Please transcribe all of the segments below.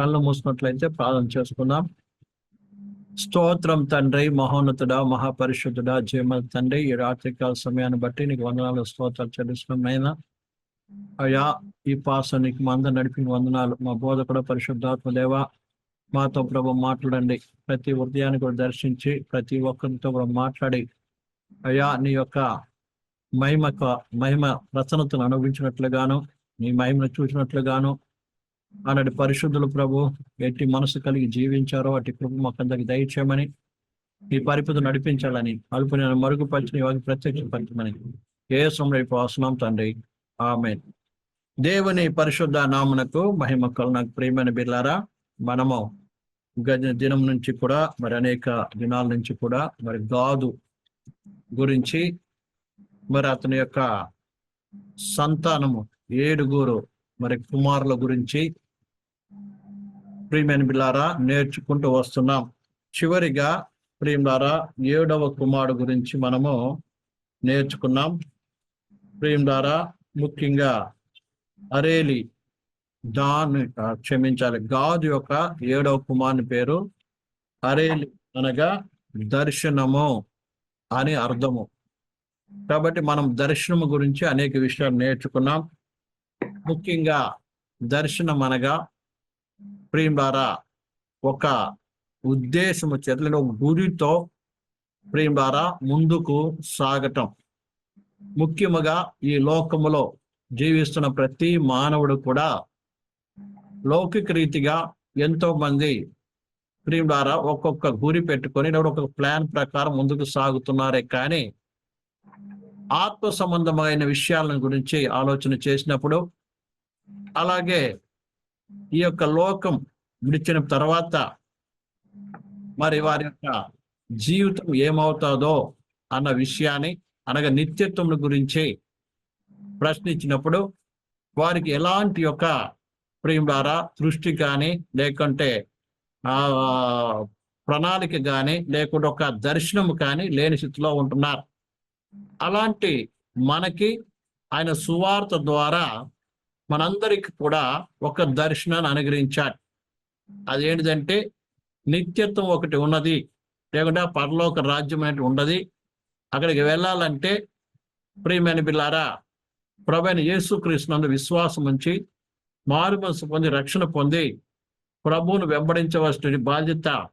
కళ్ళు మూసినట్లయితే ప్రార్థన చేసుకుందాం. స్తోత్రం తండ్రి మహోన్నతుడా మహాపరిశుద్ధుడా జీమ తండ్రి ఈ రాత్రికాల సమయాన్ని బట్టి నీకు వందనాలు స్తోత్రాలు చెల్లిస్తున్నామైనా అయ్యా ఈ పాస నీకు మంద నడిపిన వందనాలు. మా బోధకుడు పరిశుద్ధాత్మ దేవా మాతో ప్రభు మాట్లాడండి. ప్రతి హృదయాన్ని కూడా దర్శించి ప్రతి ఒక్కరితో కూడా మాట్లాడి అయ్యా నీ యొక్క మహిమ మహిమ రచనతను అనుభవించినట్లుగాను నీ మహిమను చూసినట్లుగాను ఆనాటి పరిశుద్ధులు ప్రభు ఎట్టి మనసు కలిగి జీవించారో అటు కృప మాకందరికి దయచేయమని ఈ పరిపతి నడిపించాలని అల్పు నేను మరుగుపరిచిన వారికి ప్రత్యక్షపరచమని ఏ సమరైపు వస్తున్నాం తండ్రి. ఆమె దేవుని పరిశుద్ధ నామునకు మహిమ నాకు ప్రియమైన బిర్లారా మనము గజ దినం నుంచి కూడా మరి అనేక దినాల నుంచి కూడా మరి గాదు గురించి మరి అతని యొక్క సంతానము ఏడుగురు మరి కుమారుల గురించి ప్రియమైన బిల్లారా నేర్చుకుంటూ వస్తున్నాం. చివరిగా ప్రియులారా ఏడవ కుమారుడు గురించి మనము నేర్చుకున్నాం. ప్రియులారా ముఖ్యంగా అరేలి దాన్ క్షమించాలి గాజు యొక్క ఏడవ కుమారుని పేరు అరేలి అనగా దర్శనము అని అర్థము. కాబట్టి మనం దర్శనము గురించి అనేక విషయాలు నేర్చుకున్నాం. ముఖ్యంగా దర్శనం అనగా ప్రియులారా ఒక ఉద్దేశము చెట్లలో గురితో ప్రియులారా ముందుకు సాగటం. ముఖ్యముగా ఈ లోకములో జీవిస్తున్న ప్రతి మానవుడు కూడా లౌకిక రీతిగా ఎంతో మంది ప్రియులారా ఒక్కొక్క గురి పెట్టుకొని ఒక ప్లాన్ ప్రకారం ముందుకు సాగుతున్నారే కానీ ఆత్మ సంబంధమైన విషయాలను గురించి ఆలోచన చేసినప్పుడు అలాగే ఈ యొక్క లోకం విడిచిన తర్వాత మరి వారి యొక్క జీవితం ఏమవుతుందో అన్న విషయాన్ని అనగా నిత్యత్వం గురించి ప్రశ్నించినప్పుడు వారికి ఎలాంటి యొక్క ప్రేమ ద్వారా దృష్టి కానీ లేకుంటే ఆ ప్రణాళిక కానీ లేకుంటే ఒక దర్శనం కానీ లేని స్థితిలో ఉంటున్నారు. అలాంటి మనకి ఆయన సువార్త ద్వారా మనందరికి కూడా ఒక దర్శనాన్ని అనుగ్రహించాడు అదేంటిదంటే నిత్యత్వం ఒకటి ఉన్నది లేకుంటే పరలోక రాజ్యం అనేది ఉండదు. అక్కడికి వెళ్ళాలంటే ప్రియమైన బిల్లారా ప్రభైన యేసుక్రీస్తునందు విశ్వాసం ఉంచి మారుమనసు పొంది రక్షణ పొంది ప్రభువును వెంబడించవలసిన బాధ్యత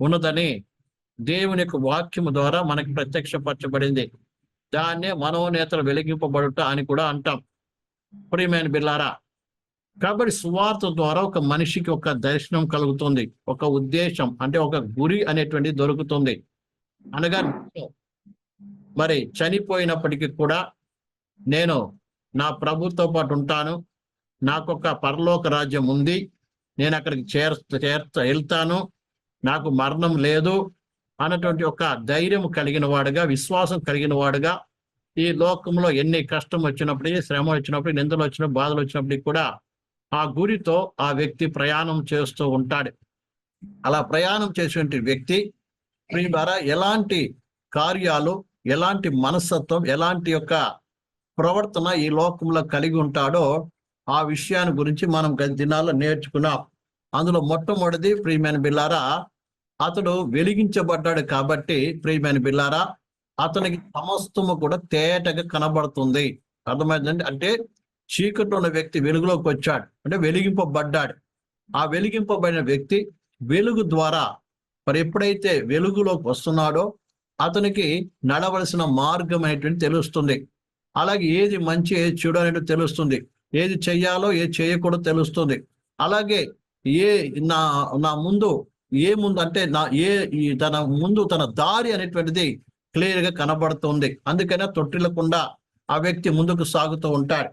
ఉన్నదని దేవుని యొక్క వాక్యము ద్వారా మనకి ప్రత్యక్షపరచబడింది. దాన్నే మనోనేతలు వెలిగింపబడుట అని కూడా అంటాం. ప్రియమైన బిల్లారా కాబట్టి సువార్త ద్వారా ఒక మనిషికి ఒక దర్శనం కలుగుతుంది ఒక ఉద్దేశం అంటే ఒక గురి అనేటువంటి దొరుకుతుంది. అనగా మరి చనిపోయినప్పటికీ కూడా నేను నా ప్రభుతో పాటు ఉంటాను నాకు ఒక పరలోక రాజ్యం ఉంది నేను అక్కడికి చేర్ చేర్త వెళ్తాను నాకు మరణం లేదు అన్నటువంటి ఒక ధైర్యం కలిగిన వాడుగా విశ్వాసం కలిగిన వాడుగా ఈ లోకంలో ఎన్ని కష్టం వచ్చినప్పుడు శ్రమ వచ్చినప్పుడు నిందలు వచ్చినప్పుడు బాధలు వచ్చినప్పుడు కూడా ఆ గురితో ఆ వ్యక్తి ప్రయాణం చేస్తూ ఉంటాడు. అలా ప్రయాణం చేసేటువంటి వ్యక్తి ద్వారా ఎలాంటి కార్యాలు ఎలాంటి మనస్తత్వం ఎలాంటి యొక్క ప్రవర్తన ఈ లోకంలో కలిగి ఉంటాడో ఆ విషయాన్ని గురించి మనం గత దినాల్లో నేర్చుకున్నాం. అందులో మొట్టమొదటిది ప్రియమైన బిల్లారా అతడు వెలిగించబడ్డాడు కాబట్టి ప్రియమైన బిల్లారా అతనికి సమస్తము కూడా తేటగా కనబడుతుంది. అర్థమైందండి? అంటే చీకటి ఉన్న వ్యక్తి వెలుగులోకి వచ్చాడు. అంటే వెలిగింపబడ్డాడు. ఆ వెలిగింపబడిన వ్యక్తి వెలుగు ద్వారా మరి ఎప్పుడైతే వెలుగులోకి వస్తున్నాడో అతనికి నడవలసిన మార్గం అనేటువంటి తెలుస్తుంది. అలాగే ఏది మంచి ఏది చెడు అనేది తెలుస్తుంది. ఏది చెయ్యాలో ఏది చేయకూడదు తెలుస్తుంది. అలాగే ఏ నా నా ముందు ఏ ముందు అంటే నా ఏ తన ముందు తన దారి అనేటువంటిది క్లియర్గా కనబడుతుంది. అందుకనే తొట్టిల్లకుండా ఆ వ్యక్తి ముందుకు సాగుతూ ఉంటాడు.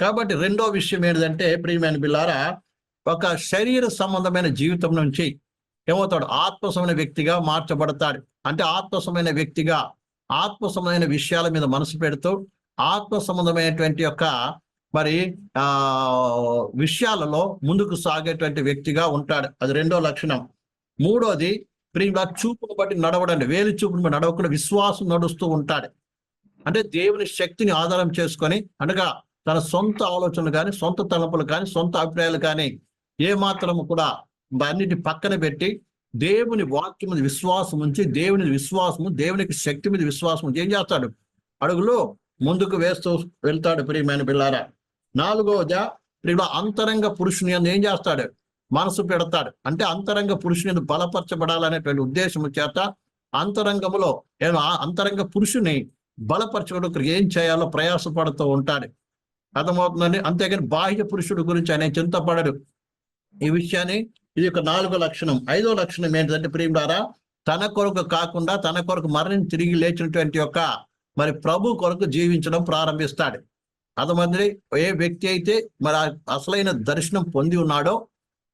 కాబట్టి రెండో విషయం ఏంటంటే ప్రియమైన బిల్లారా ఒక శరీర సంబంధమైన జీవితం నుంచి ఏమవుతాడు? ఆత్మసమైన వ్యక్తిగా మార్చబడతాడు. అంటే ఆత్మసమైన వ్యక్తిగా ఆత్మ విషయాల మీద మనసు పెడుతూ ఆత్మ సంబంధమైనటువంటి యొక్క మరి ఆ విషయాలలో ముందుకు సాగేటువంటి వ్యక్తిగా ఉంటాడు. అది రెండో లక్షణం. మూడోది ప్రియుల చూపును బట్టి నడవడండి. వేలు చూపును నడవకుండా విశ్వాసం నడుస్తూ ఉంటాడు. అంటే దేవుని శక్తిని ఆధారం చేసుకొని అనగా తన సొంత ఆలోచనలు కానీ సొంత తలపులు కానీ సొంత అభిప్రాయాలు కానీ ఏ మాత్రము కూడా అన్నిటి పక్కన పెట్టి దేవుని వాక్యం మీద విశ్వాసం ఉంచి దేవుని విశ్వాసము దేవునికి శక్తి మీద విశ్వాసం ఏం చేస్తాడు? అడుగులు ముందుకు వేస్తూ వెళ్తాడు ప్రియమైన పిల్లారా. నాలుగవద ప్రియుడు అంతరంగ పురుషుని అందు ఏం చేస్తాడు? మనసు పెడతాడు. అంటే అంతరంగ పురుషుని బలపరచబడాలనేటువంటి ఉద్దేశం చేత అంతరంగములో నేను ఆ అంతరంగ పురుషుని బలపరచుకోవడానికి ఏం చేయాలో ప్రయాసపడుతూ ఉంటాడు. అర్థమవుతుందని అంతేగాని బాహ్య పురుషుడు గురించి ఆయన చింతపడడు. ఈ విషయాన్ని ఇది ఒక నాలుగో లక్షణం. ఐదో లక్షణం ఏంటంటే ప్రియుడారా తన కొరకు కాకుండా తన కొరకు మరణించి తిరిగి లేచినటువంటి యొక్క మరి ప్రభు కొరకు జీవించడం ప్రారంభిస్తాడు. అతమంది ఏ వ్యక్తి అయితే మరి అసలైన దర్శనం పొంది ఉన్నాడో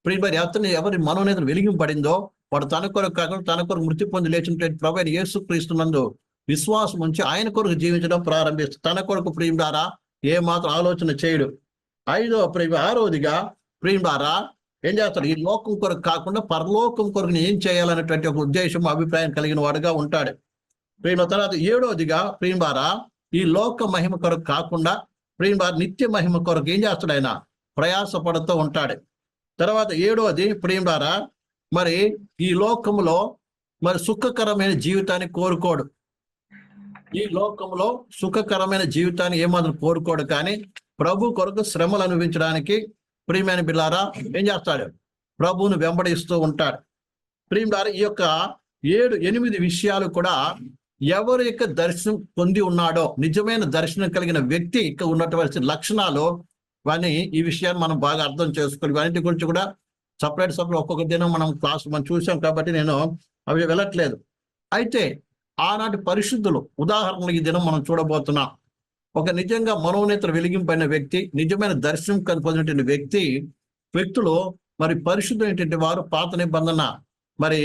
ప్రియ మరి అతను ఎవరి మనోనేతను వెలిగింపడిందో వాడు తన కొరకు కాకుండా తన కొరకు మృతి పొంది లేచినటువంటి ప్రభు యేసు క్రీస్తునందు విశ్వాసం ఉంచి ఆయన కొరకు జీవించడం ప్రారంభిస్తుంది తన కొరకు ప్రియుడారా ఏ మాత్రం ఆలోచన చేయడు. ఐదో ప్రియ ఆరోదిగా ప్రియుడారా ఏం చేస్తాడు? ఈ లోకం కొరకు కాకుండా పరలోకం కొరకు ఏం చేయాలనేటువంటి ఒక ఉద్దేశం అభిప్రాయం కలిగిన వాడుగా ఉంటాడు. ప్రియుల తర్వాత ఏడోదిగా ప్రియుడారా ఈ లోక మహిమ కొరకు కాకుండా ప్రియుడారా నిత్య మహిమ కొరకు ఏం చేస్తాడు ఆయన? ప్రయాసపడుతూ ఉంటాడు. తర్వాత ఏడవది ప్రియుబారా మరి ఈ లోకంలో మరి సుఖకరమైన జీవితాన్ని కోరుకోడు. ఈ లోకంలో సుఖకరమైన జీవితాన్ని ఏమాత్రం కోరుకోడు కానీ ప్రభు కొరకు శ్రమలు అనుభవించడానికి ప్రియమైన బిల్లారా ఏం చేస్తాడు? ప్రభువును వెంబడిస్తూ ఉంటాడు. ప్రియులారా ఈ యొక్క ఏడు ఎనిమిది విషయాలు కూడా ఎవరి యొక్క దర్శనం పొంది ఉన్నాడో నిజమైన దర్శనం కలిగిన వ్యక్తి ఇక్కడ ఉన్నటువంటి లక్షణాలు వాని ఈ విషయాన్ని మనం బాగా అర్థం చేసుకోవాలి. వాటి గురించి కూడా సపరేట్ సపరేట్ ఒక్కొక్క దినం మనం క్లాస్ మనం చూసాం కాబట్టి నేను అవి వెళ్ళట్లేదు. అయితే ఆనాటి పరిశుద్ధులు ఉదాహరణలు ఈ దినం మనం చూడబోతున్నాం. ఒక నిజంగా మనోనేతలు వెలిగింపైన వ్యక్తి నిజమైన దర్శనం పొందినటువంటి వ్యక్తి వ్యక్తులు మరి పరిశుద్ధమైనటువంటి వారు పాత నిబంధన మరి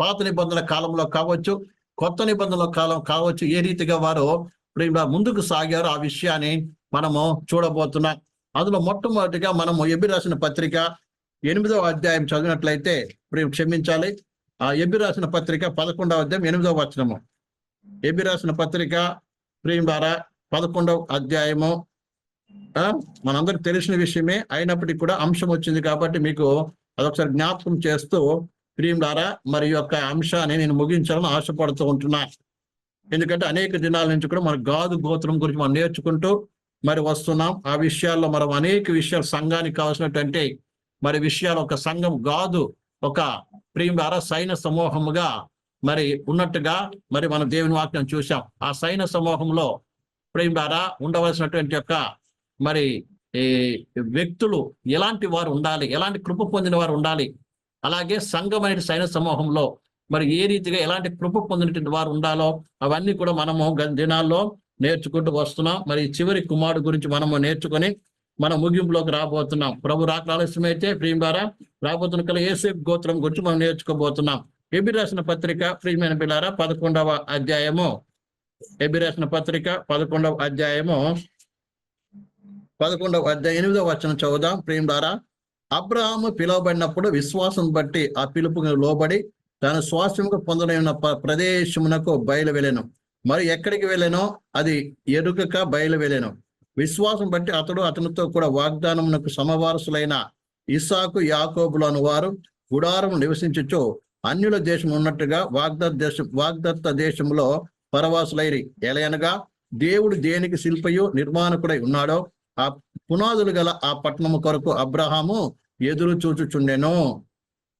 పాత నిబంధన కాలంలో కావచ్చు కొత్త నిబంధనల కాలం కావచ్చు ఏ రీతిగా వారు ఇప్పుడు ఇలా ముందుకు సాగారో ఆ విషయాన్ని మనము చూడబోతున్నాం. అందులో మొట్టమొదటిగా మనము ఎబి రాసిన పత్రిక ఎనిమిదవ అధ్యాయం చదివినట్లయితే ఇప్పుడు క్షమించాలి. ఆ ఎబి రాసిన పత్రిక పదకొండవ అధ్యాయం ఎనిమిదవ వచనము. ఎబి రాసిన పత్రిక ప్రియం ద్వారా పదకొండవ అధ్యాయము. మనందరికి తెలిసిన విషయమే అయినప్పటికీ కూడా అంశం వచ్చింది కాబట్టి మీకు అదొకసారి జ్ఞాపకం చేస్తూ ప్రియం ద్వారా మరి యొక్క అంశాన్ని నేను ముగించాలని ఆశపడుతూ ఉంటున్నా. ఎందుకంటే అనేక దినాల నుంచి కూడా మన గాదు గోత్రం గురించి మనం నేర్చుకుంటూ మరి వస్తున్నాం. ఆ విషయాల్లో మనం అనేక విషయాలు సంఘానికి కావాల్సినటువంటి మరి విషయాలు ఒక సంఘం కాదు. ఒక ప్రియుర సైన సమూహముగా మరి ఉన్నట్టుగా మరి మనం దేవుని వాక్యం చూసాం ఆ సైన సమూహంలో ప్రేమ ఉండవలసినటువంటి యొక్క మరి ఈ వ్యక్తులు ఎలాంటి వారు ఉండాలి? ఎలాంటి కృప పొందిన వారు ఉండాలి? అలాగే సంఘం అనే సైన సమూహంలో మరి ఏ రీతిగా ఎలాంటి కృప పొందినటువంటి వారు ఉండాలో అవన్నీ కూడా మనము దినాల్లో నేర్చుకుంటూ వస్తున్నాం. మరి చివరి కుమారుడు గురించి మనము నేర్చుకొని మన ముగింపులోకి రాబోతున్నాం. ప్రభు రాక ఆలస్యమైతే ప్రియం ద్వారా రాబోతున్న కల ఏసేపు గోత్రం గురించి మనం నేర్చుకోబోతున్నాం. ఎబి రాసిన పత్రిక ప్రియమైన పిల్లారా పదకొండవ అధ్యాయము. ఎబి రాసిన పత్రిక పదకొండవ అధ్యాయము. పదకొండవ అధ్యాయం ఎనిమిదవ వచ్చిన చదువుదాం. ప్రియం ద్వారా అబ్రహాము పిలువబడినప్పుడు విశ్వాసం బట్టి ఆ పిలుపుకు లోబడి తన స్వాస్థ్యముకు పొందనైన ప్రదేశమునకు బయలు వెళ్ళాను మరి ఎక్కడికి వెళ్ళానో? అది ఎరుకక బయలు వెళ్ళాను. విశ్వాసం బట్టి అతడు అతనితో కూడా వాగ్దానమునకు సమవారసులైన ఇసాకు యాకోబులను వారు గుడారం నివసించుచు అన్యుల దేశం ఉన్నట్టుగా వాగ్దత్ దేశం వాగ్దత్త దేశంలో పరవాసులైరి. ఎలయనగా దేవుడు దేనికి శిల్పయు నిర్మాణకుడై ఉన్నాడో ఆ పునాదులు గల ఆ పట్టణము కొరకు అబ్రహాము ఎదురు చూచుచుండెను.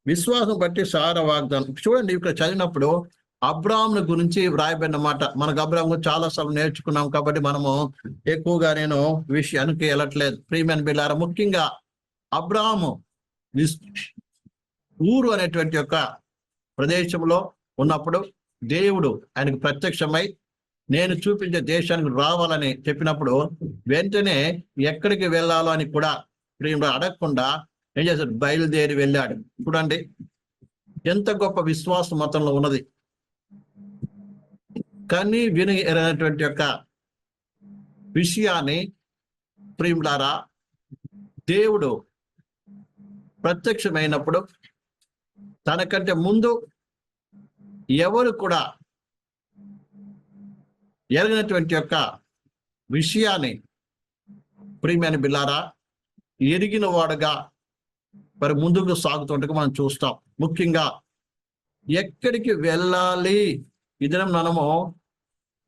విశ్వాసం బట్టి సార వాగ్దానం. చూడండి ఇక్కడ చదివినప్పుడు అబ్రాహ్ముని గురించి వ్రాయబడిన మాట. మనకు అబ్రాహం చాలా సార్లు నేర్చుకున్నాం కాబట్టి మనము ఎక్కువగా నేను విషయానికి వెళ్ళట్లేదు. ప్రియమైన బిల్లార ముఖ్యంగా అబ్రాహము ఊరు అనేటువంటి యొక్క ప్రదేశంలో ఉన్నప్పుడు దేవుడు ఆయనకు ప్రత్యక్షమై నేను చూపించే దేశానికి రావాలని చెప్పినప్పుడు వెంటనే ఎక్కడికి వెళ్ళాలో అని కూడా ప్రియుడు అడగకుండా ఏం చేశాడు? బయలుదేరి వెళ్ళాడు. చూడండి ఎంత గొప్ప విశ్వాసం మతంలో ఉన్నది. కానీ విని ఎరగినటువంటి యొక్క విషయాన్ని ప్రియులారా దేవుడు ప్రత్యక్షమైనప్పుడు తనకంటే ముందు ఎవరు కూడా ఎరగినటువంటి యొక్క విషయాన్ని ప్రియమైన బిల్లారా ఎరిగిన వాడుగా మరి ముందుకు సాగుతుంటే మనం చూస్తాం. ముఖ్యంగా ఎక్కడికి వెళ్ళాలి? ఇది మనము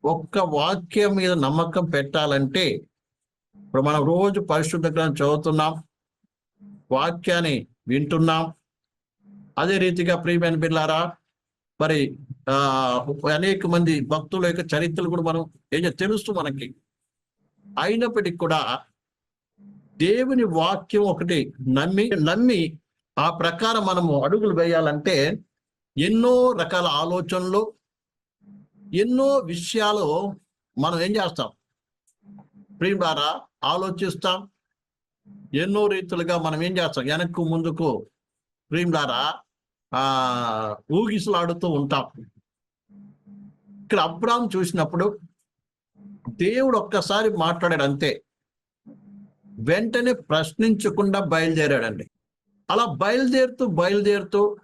ఒక్క వాక్యం మీద నమ్మకం పెట్టాలంటే ఇప్పుడు మనం రోజు పరిశుద్ధ గ్రంథం చదువుతున్నాం వాక్యాన్ని వింటున్నాం. అదే రీతిగా ప్రియమైన బిల్లారా మరి అనేక మంది భక్తుల యొక్క చరిత్రలు కూడా మనం ఏం చేయ- తెలుసు మనకి. అయినప్పటికీ కూడా దేవుని వాక్యం ఒకటి నమ్మి నమ్మి ఆ ప్రకారం మనము అడుగులు వేయాలంటే ఎన్నో రకాల ఆలోచనలు ఎన్నో విషయాలు మనం ఏం చేస్తాం? ప్రియం ద్వారా ఆలోచిస్తాం. ఎన్నో రీతులుగా మనం ఏం చేస్తాం? వెనక్కు ముందుకు ప్రియం ద్వారా ఆ ఊగిసలాడుతూ ఉంటాం. ఇక్కడ అబ్రామ్ చూసినప్పుడు దేవుడు ఒక్కసారి మాట్లాడాడు అంతే. వెంటనే ప్రశ్నించకుండా బయలుదేరాడండి. అలా బయలుదేరుతూ బయలుదేరుతూ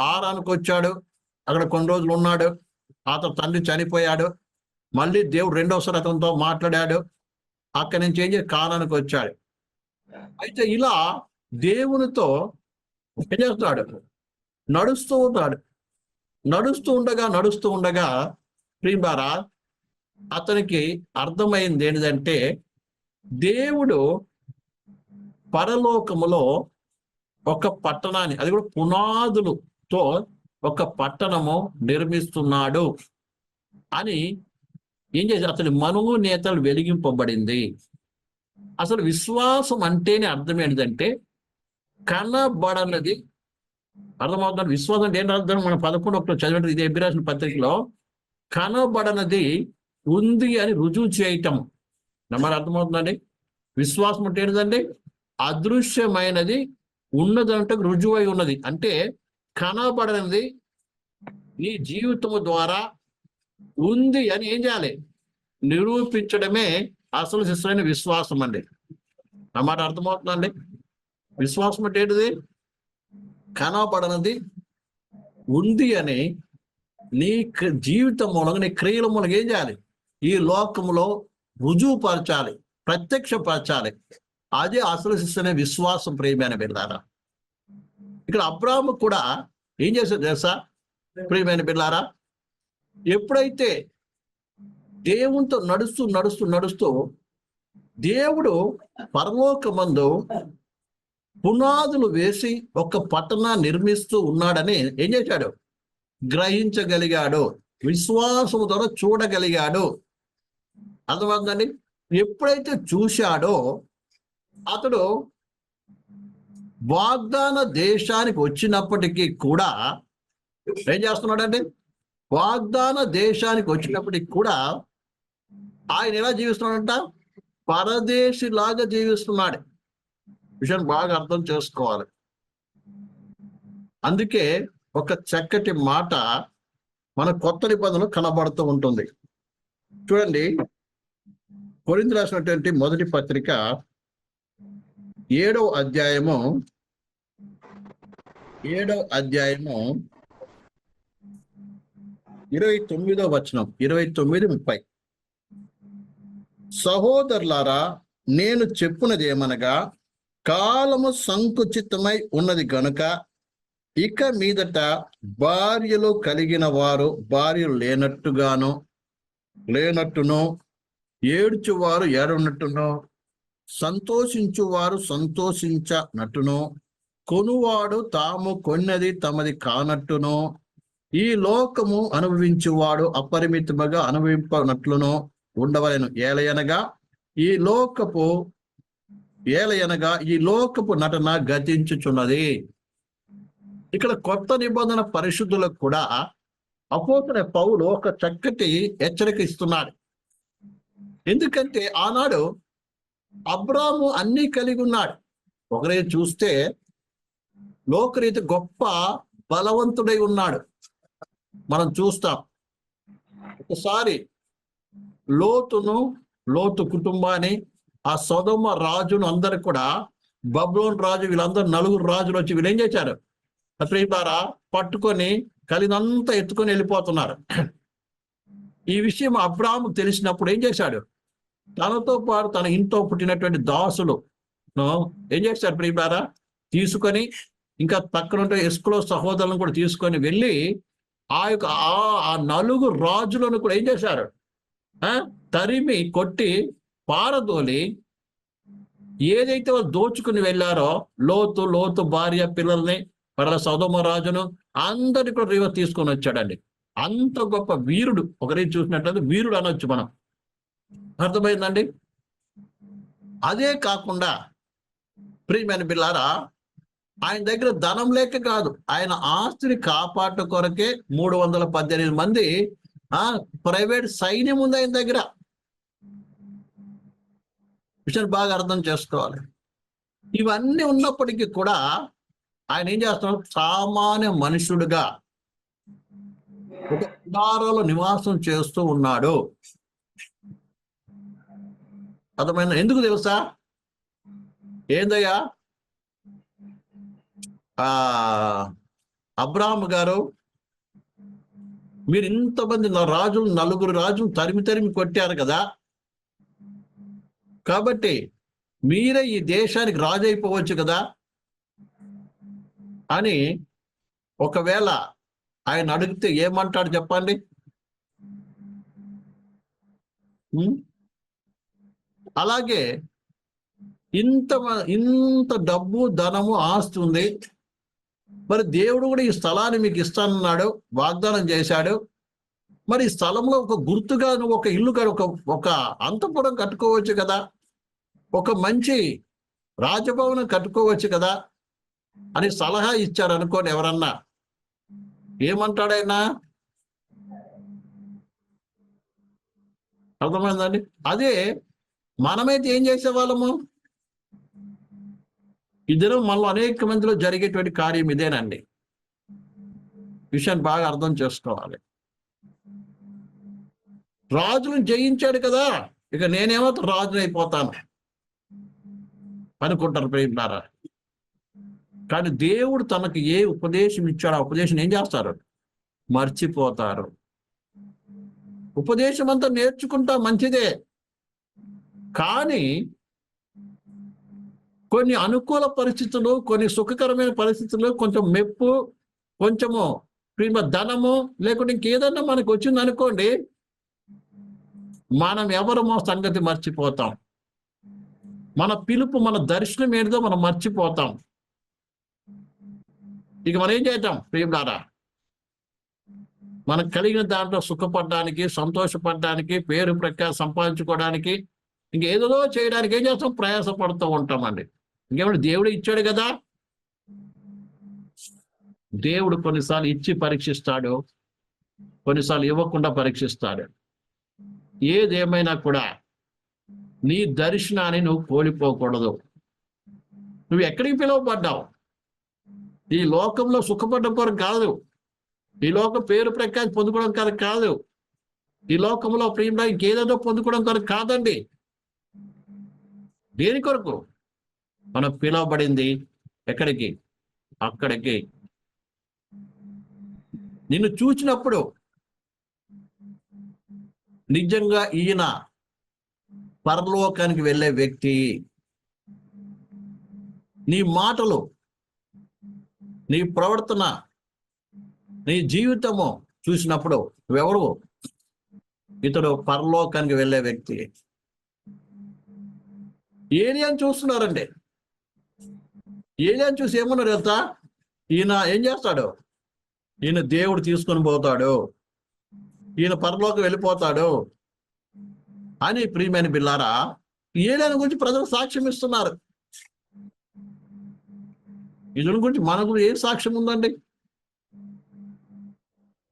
ఆరానికి వచ్చాడు. అక్కడ కొన్ని రోజులు ఉన్నాడు. అతను తండ్రి చనిపోయాడు. మళ్ళీ దేవుడు రెండోసారి అతనితో మాట్లాడాడు. అక్కడి నుంచి ఏం చేసి కాలానికి వచ్చాడు. అయితే ఇలా దేవునితో ఏం చేస్తున్నాడు? నడుస్తూ ఉన్నాడు నడుస్తూ ఉండగా నడుస్తూ ఉండగా ప్రియంబారా అతనికి అర్థమైంది ఏంటంటే దేవుడు పరలోకములో ఒక పట్టణాన్ని అది కూడా పునాదులతో ఒక పట్టణము నిర్మిస్తున్నాడు అని ఏం చేశారు? అతని మనోనేతలు వెలిగింపబడింది. అసలు విశ్వాసం అంటేనే అర్థం ఏంటంటే కనబడనది. అర్థమవుతుంది? విశ్వాసం అంటే ఏంటి అర్థం మన పదకొండు ఒకటి చదివినది ఇది అభిరాసిన పత్రికలో కనబడనది ఉంది అని రుజువు చేయటం. నమ్మరు? అర్థమవుతుందండి? విశ్వాసం అంటే ఏంటండి అదృశ్యమైనది ఉన్నదంటే రుజువై ఉన్నది. అంటే కనబడనది నీ జీవితము ద్వారా ఉంది అని ఏం చేయాలి? నిరూపించడమే అసలు శిస్తులైన విశ్వాసం అండి. నా మాట అర్థమవుతుందండి? విశ్వాసం అంటే ఏంటిది? కనబడనది ఉంది అని నీ క- జీవితం మూలంగా నీ క్రియల మూలంగా ఏం చేయాలి? ఈ లోకంలో రుజువుపరచాలి ప్రత్యక్షపరచాలి. అదే అసలు శిస్తున్న విశ్వాసం ప్రేమైన బిడ్డారా ఇక్కడ అబ్రాహ్మ కూడా ఏం చేశాడు తెలుసా? ప్రియమైన బిడ్డారా ఎప్పుడైతే దేవునితో నడుస్తూ నడుస్తూ నడుస్తూ దేవుడు పరలోకమందు పునాదులు వేసి ఒక పట్టణాన్ని నిర్మిస్తూ ఉన్నాడని ఏం చేశాడు? గ్రహించగలిగాడు విశ్వాసము ద్వారా చూడగలిగాడు. అర్థమవుతుందండి? ఎప్పుడైతే చూశాడో అతడు వాగ్దాన దేశానికి వచ్చినప్పటికీ కూడా ఏం చేస్తున్నాడండి? వాగ్దాన దేశానికి వచ్చినప్పటికి కూడా ఆయన ఎలా జీవిస్తున్నాడంట? పరదేశిలాగా జీవిస్తున్నాడు. విషయం బాగా అర్థం చేసుకోవాలి. అందుకే ఒక చక్కటి మాట మన కొత్త నిబంధనలు కనబడుతూ ఉంటుంది. చూడండి కొరింది రాసినటువంటి మొదటి పత్రిక ఏడవ అధ్యాయము ఏడవ అధ్యాయము ఇరవై తొమ్మిదో వచనం ఇరవై తొమ్మిది ముప్పై. సహోదరులారా నేను చెప్పునది ఏమనగా కాలము సంకుచితమై ఉన్నది గనుక ఇక మీదట భార్యలు కలిగిన వారు భార్యలు లేనట్టుగాను లేనట్టును ఏడ్చువారు ఏడనట్టును సంతోషించువారు సంతోషించనట్టును కొనువాడు తాము కొన్నది తమది కానట్టును ఈ లోకము అనుభవించువాడు అపరిమితముగా అనుభవింపనట్లును ఉండవలెను. ఏలయనగా ఈ లోకపు ఏలయనగా ఈ లోకపు నటన గతించుచున్నది. ఇక్కడ కొత్త నిబంధన పరిశుద్ధులకు కూడా అపోతన పౌలు ఒక చక్కటి హెచ్చరిక ఇస్తున్నాడు. ఎందుకంటే ఆనాడు అబ్రాము అన్నీ కలిగి ఉన్నాడు. ఒకరే చూస్తే లోకరీతి గొప్ప బలవంతుడై ఉన్నాడు. మనం చూస్తాం. ఒకసారి లోతును లోతు కుటుంబాన్ని ఆ సొదమ రాజును అందరు కూడా బబ్లోన్ రాజు వీళ్ళందరూ నలుగురు రాజులు వచ్చి వీళ్ళు ఏం చేశారు? ప్రియులారా పట్టుకొని కలిదంతా ఎత్తుకొని వెళ్ళిపోతున్నారు. ఈ విషయం అబ్రాహ్ము తెలిసినప్పుడు ఏం చేశాడు? తనతో పాటు తన ఇంట్లో పుట్టినటువంటి దాసులు ఏం చేశారు ప్రియులారా? తీసుకొని ఇంకా పక్కన ఎస్కులో సహోదరులను కూడా తీసుకొని వెళ్ళి ఆ యొక్క ఆ- ఆ నలుగురు రాజులను కూడా ఏం చేశారు? ఆ? తరిమి కొట్టి పారదోలి ఏదైతే వాళ్ళు దోచుకుని వెళ్ళారో లోతు లోతు భార్య పిల్లల్ని మరల సదోమ రాజును అందరి కూడా రివర్ తీసుకొని వచ్చాడండి. అంత గొప్ప వీరుడు. ఒకరి చూసినట్లయితే వీరుడు అనొచ్చు మనం. అర్థమైందండి? అదే కాకుండా ప్రియమైన బిల్లారా ఆయన దగ్గర ధనం లేక కాదు. ఆయన ఆస్తిని కాపాట కొరకే మూడు వందల పద్దెనిమిది మంది ఆ ప్రైవేట్ సైన్యం ఉంది ఆయన దగ్గర. విషయం బాగా అర్థం చేసుకోవాలి. ఇవన్నీ ఉన్నప్పటికీ కూడా ఆయన ఏం చేస్తున్నాడు? సామాన్య మనుషుడుగా ఒక గుడారాలో నివాసం చేస్తూ ఉన్నాడు. అర్థమైన ఎందుకు తెలుసా? ఏందయ్యా? ఆ అబ్రాహం గారు మీరు ఇంతమంది నా రాజులు నలుగురు రాజులు తరిమి తరిమి కొట్టారు కదా. కాబట్టి మీరే ఈ దేశానికి రాజు అయిపోవచ్చు కదా. అని ఒకవేళ ఆయన అడిగితే ఏమంటాడు చెప్పండి? అలాగే ఇంత మ- ఇంత డబ్బు ధనము ఆస్తి ఉంది. మరి దేవుడు కూడా ఈ స్థలాన్ని మీకు ఇస్తానన్నాడు వాగ్దానం చేశాడు. మరి ఈ స్థలంలో ఒక గుర్తుగా నువ్వు ఒక ఇల్లు ఒక ఒక అంతపురం కట్టుకోవచ్చు కదా. ఒక మంచి రాజభవనం కట్టుకోవచ్చు కదా అని సలహా ఇచ్చారు అనుకోని ఎవరన్నా. ఏమంటాడైనా? అర్థమైందండి అదే మనమైతే ఏం చేసేవాళ్ళము? ఇద్దరు మనలో అనేక మందిలో జరిగేటువంటి కార్యం ఇదేనండి. విషయాన్ని బాగా అర్థం చేసుకోవాలి. రాజును జయించాడు కదా ఇక నేనేమో రాజుని అయిపోతాను అనుకుంటారు ప్రేమిలారా కానీ దేవుడు తనకు ఏ ఉపదేశం ఇచ్చాడో ఆ ఉపదేశం ఏం చేస్తారు? మర్చిపోతారు. ఉపదేశం అంతా నేర్చుకుంటా మంచిదే. కానీ కొన్ని అనుకూల పరిస్థితులు కొన్ని సుఖకరమైన పరిస్థితులు కొంచెం మెప్పు కొంచెము ప్రేమ ధనము లేకుంటే ఇంకేదన్నా మనకు వచ్చింది అనుకోండి మనం ఎవరమో సంగతి మర్చిపోతాం. మన పిలుపు మన దర్శనం ఏంటిదో మనం మర్చిపోతాం. ఇక మనం ఏం చేద్దాం ప్రియుడారా మనకు కలిగిన దాంట్లో సుఖపడడానికి సంతోషపడడానికి పేరు ప్రఖ్యాతి సంపాదించుకోవడానికి ఇంకేదో చేయడానికి ఏం చేస్తాం? ప్రయాసపడుతూ ఉంటామండి. ఇంకేమంటే దేవుడు ఇచ్చాడు కదా? దేవుడు కొన్నిసార్లు ఇచ్చి పరీక్షిస్తాడు కొన్నిసార్లు ఇవ్వకుండా పరీక్షిస్తాడు. ఏదేమైనా కూడా నీ దర్శనాన్ని నువ్వు కోల్పోకూడదు. నువ్వు ఎక్కడికి పిలువబడ్డావు? ఈ లోకంలో సుఖపడ్డ కొరకు కాదు. ఈ లోక పేరు ప్రఖ్యాతి పొందుకోవడం కొరకు కాదు. ఈ లోకంలో ప్రేమ ఇంకేదేదో పొందుకోవడం కొరకు కాదండి. దేని కొరకు? మనం పిలువబడింది ఎక్కడికి? అక్కడికి. నిన్ను చూసినప్పుడు నిజంగా ఈయన పరలోకానికి వెళ్ళే వ్యక్తి. నీ మాటలు నీ ప్రవర్తన నీ జీవితము చూసినప్పుడు ఎవరు? ఇతడు పరలోకానికి వెళ్ళే వ్యక్తి. ఏలియాని చూస్తున్నారండి. ఏలియాని చూసి ఏమన్నారు వెళ్తా ఈయన ఏం చేస్తాడు? ఈయన దేవుడు తీసుకొని పోతాడు. ఈయన పరలోకి వెళ్ళిపోతాడు. అని ప్రియమైన బిల్లారా ఏలియాని గురించి ప్రజలు సాక్ష్యం ఇస్తున్నారు. ఇతని గురించి మన గురించి ఏం సాక్ష్యం ఉందండి?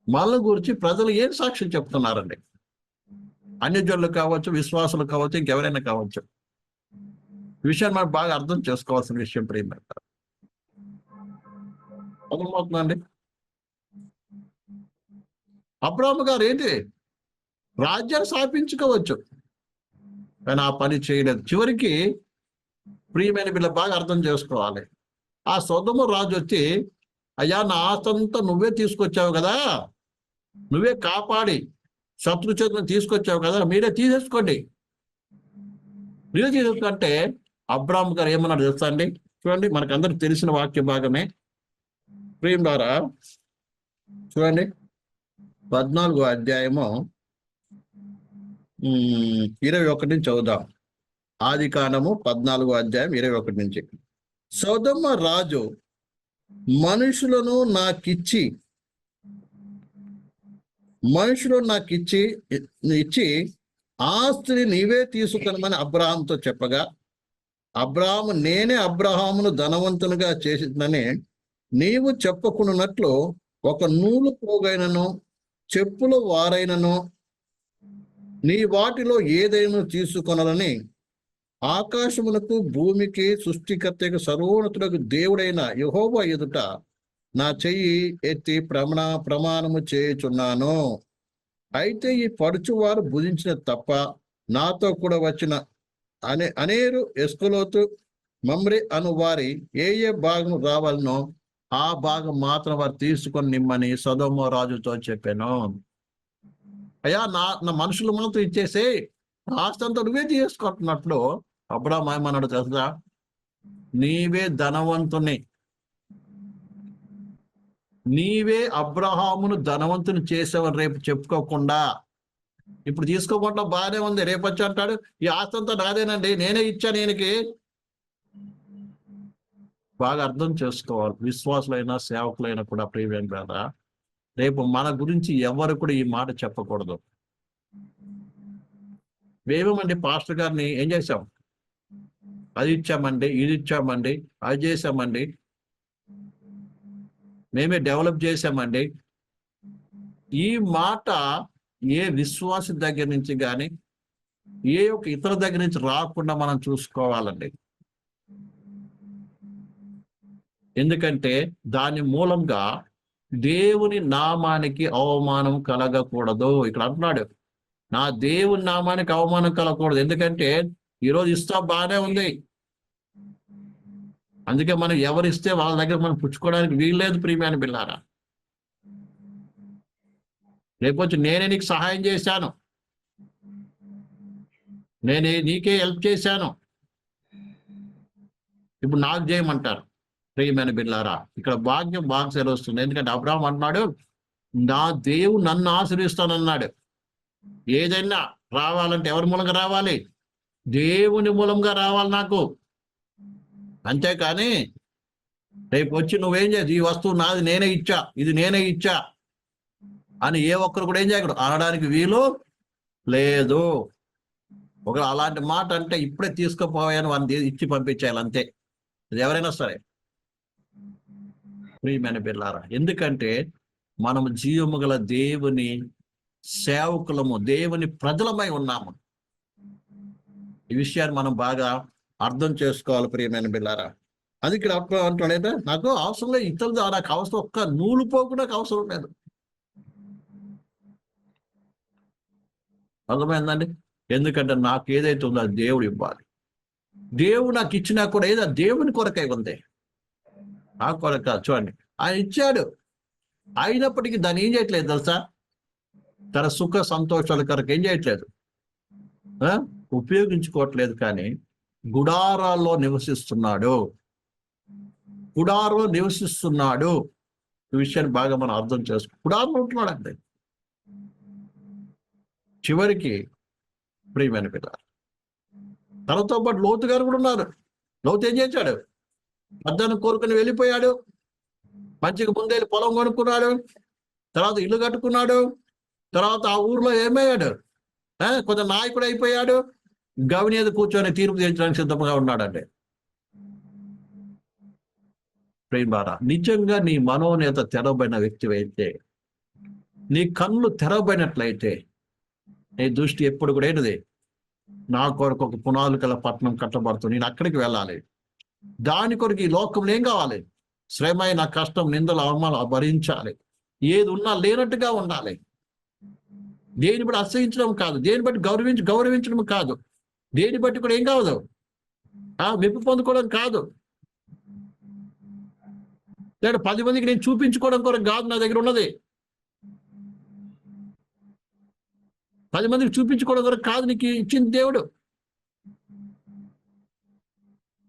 మన గురించి ప్రజలు ఏం సాక్ష్యం చెప్తున్నారండి? అన్యజనులు కావచ్చు విశ్వాసులు కావచ్చు ఇంకెవరైనా కావచ్చు. విషయాన్ని మనం బాగా అర్థం చేసుకోవాల్సిన విషయం ప్రేమ. అర్థమవుతుందండి? అబ్రాహ్మ గారు ఏంటి? రాజ్యాన్ని స్థాపించుకోవచ్చు. కానీ ఆ పని చేయలేదు. చివరికి ప్రియమైన వీళ్ళ బాగా అర్థం చేసుకోవాలి. ఆ సొంతము రాజు వచ్చి అయ్యా నా ఆస్తంతా నువ్వే తీసుకొచ్చావు కదా. నువ్వే కాపాడి శత్రు చేతులను తీసుకొచ్చావు కదా. మీరే తీసేసుకోండి. మీరే తీసేసుకుంటే అబ్రామ్ గారు ఏమన్నారు తెలుసా అండి? చూడండి మనకు అందరికి తెలిసిన వాక్య భాగమే. ప్రియం ద్వారా చూడండి. పద్నాలుగో అధ్యాయము ఇరవై ఒకటి నుంచి చదువుదాం. ఆది కాండము పద్నాలుగో అధ్యాయం ఇరవై ఒకటి నుంచి. సౌదమ్మ రాజు మనుషులను నాకిచ్చి మనుషులు నాకు ఇచ్చి ఇచ్చి ఆస్తిని నీవే తీసుకునమని అబ్రహాంతో చెప్పగా అబ్రహాము నేనే అబ్రహామును ధనవంతునిగా చేసిందని నీవు చెప్పుకున్నట్లు ఒక నూలు పోగైనను చెప్పుల వారైనను నీ వాటిలో ఏదైనా తీసుకొనాలని ఆకాశమునకు భూమికి సృష్టికర్తకు సర్వోన్నతులకు దేవుడైన యహోవా ఎదుట నా చెయ్యి ఎత్తి ప్రమాణ ప్రమాణము చేయుచున్నాను. అయితే ఈ పడుచువారు భుజించిన తప్ప నాతో కూడా వచ్చిన అనే అనేరు ఎస్కులోతు మమ్రి అను వారి ఏ ఏ భాగం రావాలనో ఆ భాగం మాత్రం వారు తీసుకొని నిమ్మని సదోమో రాజుతో చెప్పాను. అయ్యా నా నా మనుషులు మాత్రం ఇచ్చేసి ఆస్తి నువ్వే తీసుకుంటున్నట్లు అబ్రా మాయమన్నాడు తెలుసా? నీవే ధనవంతుని. నీవే అబ్రహామును ధనవంతుని చేసేవని రేపు చెప్పుకోకుండా ఇప్పుడు తీసుకోకుండా బాగానే ఉంది. రేపు వచ్చి అంటాడు ఈ ఆస్తి అంతా నాదేనండి నేనే ఇచ్చాను ఈయనకి బాగా అర్థం చేసుకోవాలి. విశ్వాసులైనా సేవకులైనా కూడా ప్రియమైన కదా రేపు మన గురించి ఎవరు కూడా ఈ మాట చెప్పకూడదు. మేమేమండి పాస్టర్ గారిని ఏం చేసాం అది ఇచ్చామండి ఇది ఇచ్చామండి అది చేసామండి మేమే డెవలప్ చేసామండి ఈ మాట ఏ విశ్వాసి దగ్గర నుంచి కానీ ఏ ఒక ఇతర దగ్గర నుంచి రాకుండా మనం చూసుకోవాలండి. ఎందుకంటే దాని మూలంగా దేవుని నామానికి అవమానం కలగకూడదు. ఇక్కడ అంటున్నాడు నా దేవుని నామానికి అవమానం కలగకూడదు. ఎందుకంటే ఈరోజు ఇస్తా బాగానే ఉంది. అందుకే మనం ఎవరిస్తే వాళ్ళ దగ్గర మనం పుచ్చుకోవడానికి వీల్లేదు ప్రీమియాన్ని పిల్లారా రేపొచ్చి నేనే నీకు సహాయం చేశాను. నేనే నీకే హెల్ప్ చేశాను. ఇప్పుడు నాకు చేయమంటారు. ప్రియమైన బిల్లారా ఇక్కడ భాగ్యం బాగా సెలవుస్తుంది. ఎందుకంటే అబ్రాహం అన్నాడు నా దేవు నన్ను ఆశ్రయిస్తానన్నాడు ఏదైనా రావాలంటే ఎవరి మూలంగా రావాలి? దేవుని మూలంగా రావాలి నాకు. అంతేకాని రేపు వచ్చి నువ్వేం చేసి ఈ వస్తువు నాది నేనే ఇచ్చా ఇది నేనే ఇచ్చా. అని ఏ ఒక్కరు కూడా ఏం చేయకూడదు. అనడానికి వీలు లేదు. ఒక అలాంటి మాట అంటే ఇప్పుడే తీసుకుపోయాను వాళ్ళని ఇచ్చి పంపించేయాలి అంతే. అది ఎవరైనా సరే. ప్రియమైన బిల్లారా ఎందుకంటే మనము జీవము గల దేవుని సేవకులము దేవుని ప్రజలమై ఉన్నాము. ఈ విషయాన్ని మనం బాగా అర్థం చేసుకోవాలి ప్రియమైన బిల్లారా అది ఇక్కడ అప్పుడు అంటున్నాడు నాకు అవసరం లేదు ఇతరులు నాకు అవసరం ఒక్క నూలు పోకుండా అవసరం లేదు. అర్థమైందండి? ఎందుకంటే నాకు ఏదైతే ఉందో అది దేవుడు ఇవ్వాలి. దేవుడు నాకు ఇచ్చినా కూడా ఏదో దేవుని కొరకై ఉంది. ఆ కొరక చూడండి. ఆయన ఇచ్చాడు. అయినప్పటికీ దాన్ని ఏం చేయట్లేదు తెలుసా? తన సుఖ సంతోషాల కొరకు ఏం చేయట్లేదు. ఆ? ఉపయోగించుకోవట్లేదు కానీ గుడారాల్లో నివసిస్తున్నాడు. గుడారంలో నివసిస్తున్నాడు. ఈ విషయాన్ని బాగా మనం అర్థం చేసుకో గుడారంలో ఉంటున్నాడు అంతే చివరికి ప్రియమైన పిల్లలు తనతో పాటు లోతు గారు కూడా ఉన్నారు. లోతు ఏం చేశాడు? మధ్యాహ్నం కోరుకుని వెళ్ళిపోయాడు. మంచిగా ముందేళ్ళు పొలం కొనుక్కున్నాడు. తర్వాత ఇల్లు కట్టుకున్నాడు. తర్వాత ఆ ఊర్లో ఏమయ్యాడు? కొంచెం కొంత నాయకుడు అయిపోయాడు. గవిని కూర్చొని తీర్పు తీర్చడానికి సిద్ధంగా ఉన్నాడండి. ప్రేమారా నిజంగా నీ మనోనేత తెరవబడిన వ్యక్తి అయితే నీ కళ్ళు తెరవబడినట్లయితే నీ దృష్టి ఎప్పుడు కూడా ఏంటిది? నా కొరకు ఒక పునాదులు కల పట్టణం కట్టబడుతుంది నేను అక్కడికి వెళ్ళాలి. దాని కొరకు ఈ లోకంలో ఏం కావాలి? శ్రమైన కష్టం నిందలు అవమానాలు భరించాలి ఏది ఉన్నా లేనట్టుగా ఉండాలి. దేని బట్టి అసహించడం కాదు. దేని బట్టి గౌరవించి గౌరవించడం కాదు. దేని బట్టి కూడా ఏం కావదు ఆ మెప్పు పొందుకోవడం కాదు. లేదా పది మందికి నేను చూపించుకోవడం కొరకు కాదు నా దగ్గర ఉన్నది. పది మందికి చూపించుకోవడం కొరకు కాదు నీకు ఇచ్చింది దేవుడు.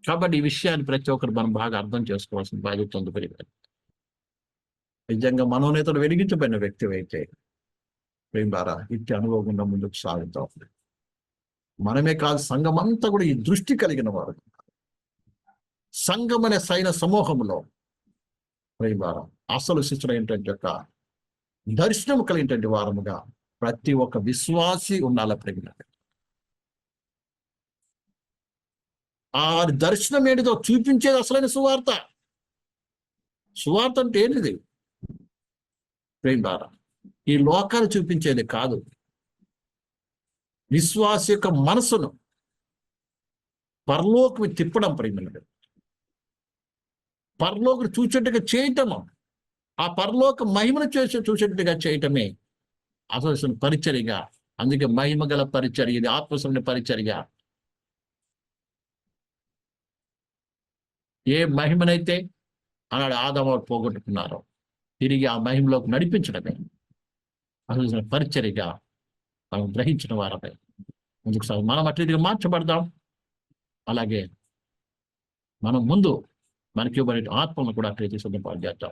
కాబట్టి ఈ విషయాన్ని ప్రతి ఒక్కరు మనం బాగా అర్థం చేసుకోవాల్సిన బాధ్యత ఉంది పెరిగారు నిజంగా మనోనేతలు వెలిగించబడిన వ్యక్తి అయితే ప్రేమ ద్వారా ఇట్టి అనుభవం ముందుకు సాగుతాం. మనమే కాదు సంఘం అంతా కూడా ఈ దృష్టి కలిగిన వారు. సంఘం అనే సైన సమూహంలో ప్రేమ ద్వారా అసలు ఏంటంటే యొక్క దర్శనం కలిగినటువంటి వారముగా ప్రతి ఒక్క విశ్వాసి ఉండాల ప్రేమ. ఆ దర్శనం ఏంటిదో చూపించేది అసలైన సువార్త. సువార్త అంటే ఏంటిది? ప్రేమ ద్వారా. ఈ లోకాలు చూపించేది కాదు. విశ్వాస యొక్క మనసును పరలోకి తిప్పడం ప్రేమలు పరలోకి చూచేట్టుగా చేయటము ఆ పరలోక మహిమను చేసే చూసేట్టుగా చేయటమే అసలు పరిచర్యగా. అందుకే మహిమ గల పరిచర్య ఇది ఆత్మసమైన పరిచర్య ఏ మహిమనైతే అన్నాడు ఆదాము పోగొట్టుకున్నారో తిరిగి ఆ మహిమలోకి నడిపించడమే. అసలు పరిచర్యగా మనం గ్రహించిన వారమే. ముందుకు సాగు మనం అట్లా మార్చబడదాం. అలాగే మనం ముందు మనకి ఇవ్వబడే ఆత్మను కూడా అట్లా సిద్ధపాటు చేద్దాం.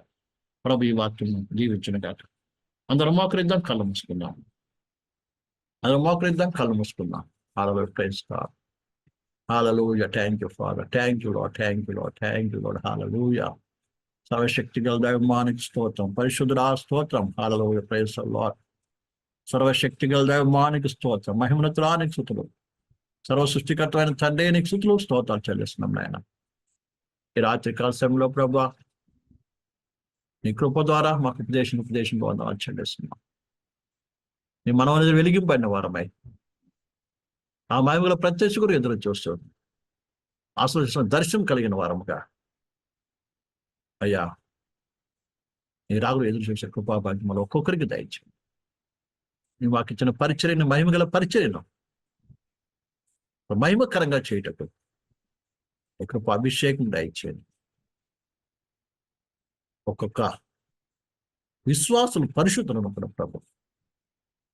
ప్రభు ఈ వాక్యం జీవించిన కాక అందరం మోకరిద్దాం కళ్ళు మూసుకుందాం అందరం మోకరిద్దాం కళ్ళు మూసుకుందాం ఆడలో ఫ్రెండ్స్ కాదు hallelujah thank you father thank you lord thank you lord thank you lord hallelujah సర్వశక్తి గల దైవమానికి స్తోత్రం. పరిశుద్ధుడా స్తోత్రం. హాలూయ ప్రైస్ లాడ్ సర్వశక్తి గల దైవమానికి స్తోత్రం. మహిమనతురానికి స్థుతులు. సర్వ సృష్టికర్తమైన తండ్రి నీకు స్థుతులు. స్తోత్రాలు చెల్లిస్తున్నాం నాయన. ఈ రాత్రి కాల సమయంలో ప్రభా నీ కృప ద్వారా మాకు ఉపదేశం ఉపదేశం బాగుందని చెల్లిస్తున్నాం. నీ మనం అనేది వెలిగింపడిన వారమై ఆ మహిమల ప్రత్యక్ష కూడా ఎదురు చూస్తుంది అసలు దర్శనం కలిగిన వారముగా అయ్యా నీ రాగులు ఎదురు చూసే కృపాభాగ్యం ఒక్కొక్కరికి దయచేయండి. నీ మాకు ఇచ్చిన పరిచర్యను మహిమగల పరిచర్యను మహిమకరంగా చేయటకు కృప అభిషేకం దయచేయండి. ఒక్కొక్క విశ్వాసులు పరిశుద్ధులను అక్కడ ప్రభు.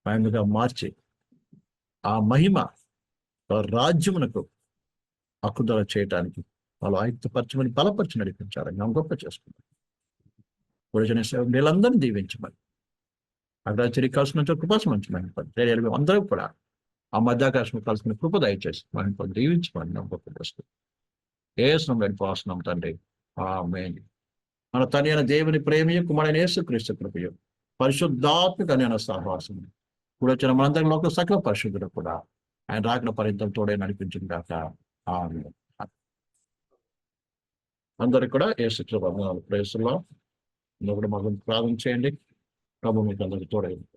ఆయనగా మార్చి ఆ మహిమ రాజ్యమునకు హక్కుదల చేయటానికి వాళ్ళు ఆయుక్తపరచమని బలపరిచి నడిపించాలని మేము గొప్ప చేసుకున్నాం గురజన వీళ్ళందరినీ దీవించమని. అగ్రాచరి కలిసిన కృపాసం మంచి మహిళ అందరూ కూడా ఆ మధ్యాకాశం కలిసిన కృప దయచేసి మనం దీవించమని మేము గొప్ప చేసుకున్నాం ఏ సమయం వెళ్ళిపోతున్నాం తండ్రి. ఆ మేని మన తనైన దేవుని ప్రేమయు కుమారైన యేసు క్రీస్తు కృపయు. పరిశుద్ధాత్మక అనే సహవాసం ఇప్పుడు వచ్చిన మనందరిలో లోక సకల పరిశుద్ధుడు కూడా ఆయన రాకడ పర్యంతం తోడే నడిపించింది కాక ఆమె అందరికి కూడా ఏసు శిక్ష ప్రయత్నంలో కూడా మాకు ప్రార్థన చేయండి. ప్రభు మీకు అందరికి తోడైంది